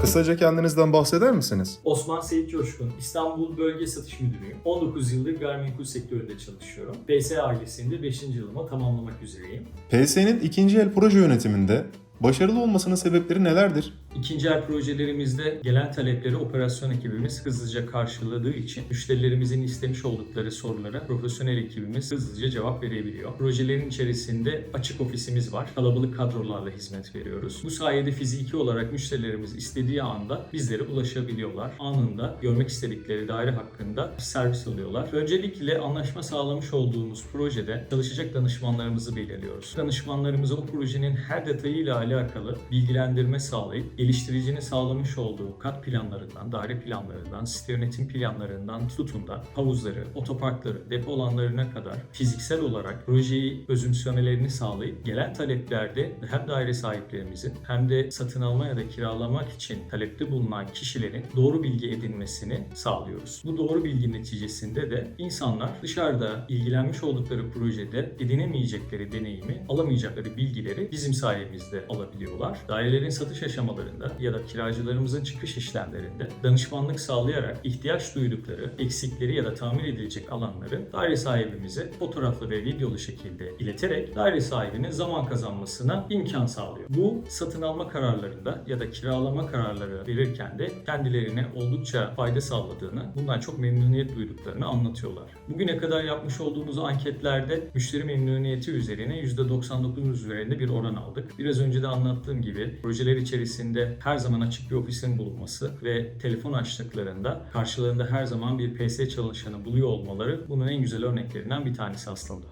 Kısaca kendinizden bahseder misiniz? Osman Seyit Coşkun, İstanbul Bölge Satış Müdürüyüm. 19 yıldır gayrimenkul sektöründe çalışıyorum. PS ailesinde 5. yılımı tamamlamak üzereyim. PS'nin ikinci el proje yönetiminde başarılı olmasının sebepleri nelerdir? İkinci el projelerimizde gelen talepleri operasyon ekibimiz hızlıca karşıladığı için müşterilerimizin istemiş oldukları sorulara profesyonel ekibimiz hızlıca cevap verebiliyor. Projelerin içerisinde açık ofisimiz var. Kalabalık kadrolarla hizmet veriyoruz. Bu sayede fiziki olarak müşterilerimiz istediği anda bizlere ulaşabiliyorlar. Anında görmek istedikleri daire hakkında servis alıyorlar. Öncelikle anlaşma sağlamış olduğumuz projede çalışacak danışmanlarımızı belirliyoruz. Danışmanlarımıza o projenin her detayıyla alakalı bilgilendirme sağlayıp geliştiricinin sağlamış olduğu kat planlarından, daire planlarından, site planlarından tutun da havuzları, otoparkları, depo alanlarına kadar fiziksel olarak projeyi özümsemelerini sağlayıp gelen taleplerde hem daire sahiplerimizin hem de satın alma ya da kiralamak için talepte bulunan kişilerin doğru bilgi edinmesini sağlıyoruz. Bu doğru bilgi neticesinde de insanlar dışarıda ilgilenmiş oldukları projede edinemeyecekleri deneyimi, alamayacakları bilgileri bizim sayemizde alabiliyorlar. Dairelerin satış aşamalarında ya da kiracılarımızın çıkış işlemlerinde danışmanlık sağlayarak ihtiyaç duydukları eksikleri ya da tamir edilecek alanları daire sahibimize fotoğraflı ve videolu şekilde ileterek daire sahibinin zaman kazanmasına imkan sağlıyor. Bu satın alma kararlarında ya da kiralama kararları verirken de kendilerine oldukça fayda sağladığını, bundan çok memnuniyet duyduklarını anlatıyorlar. Bugüne kadar yapmış olduğumuz anketlerde müşteri memnuniyeti üzerine %99 üzerinde bir oran aldık. Biraz önce de anlattığım gibi projeler içerisinde her zaman açık bir ofisin bulunması ve telefon açtıklarında karşılarında her zaman bir PS çalışanı buluyor olmaları bunun en güzel örneklerinden bir tanesi aslında.